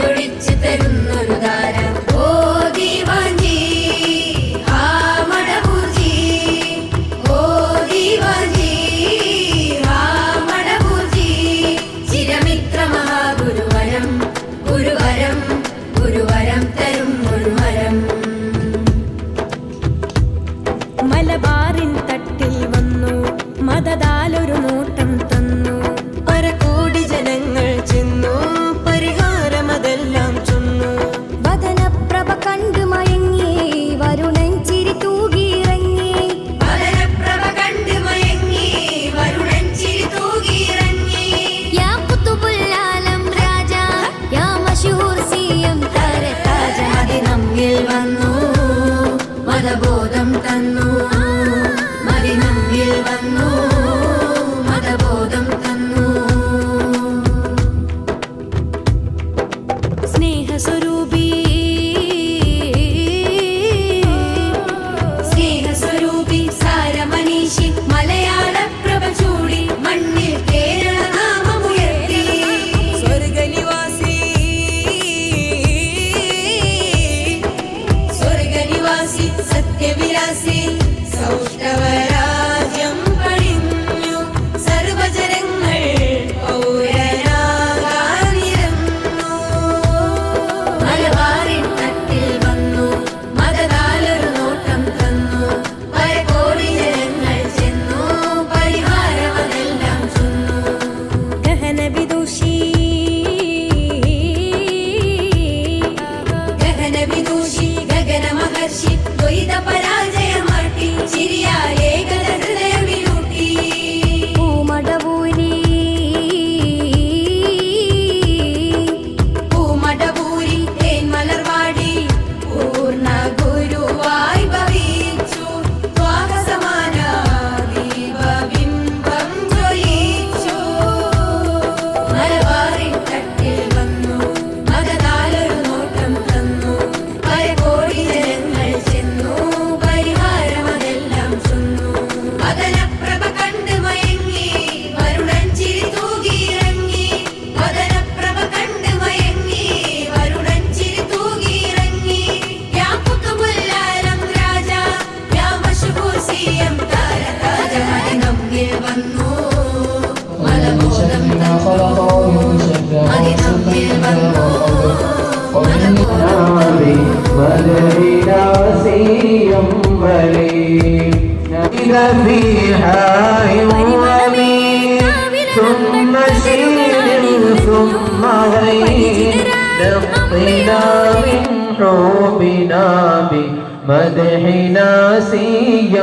കൈയൊഴിച്ചു തരുന്നു. തന്നു മതി നമ്മിൽ വന്നു. മതബോധം തന്നു. സ്നേഹസ്വരൂ സൗഖ്യ സൗഷ്ടവരാജ്യം പണിഞ്ഞു സർവജനങ്ങൾ പൗരനാകാനിരുന്നു. ചുംബലേ നബിഹായി ഉമ്മലേ ثم سير ثم غير نقنا من حبنا بمدحنا سيم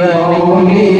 بلي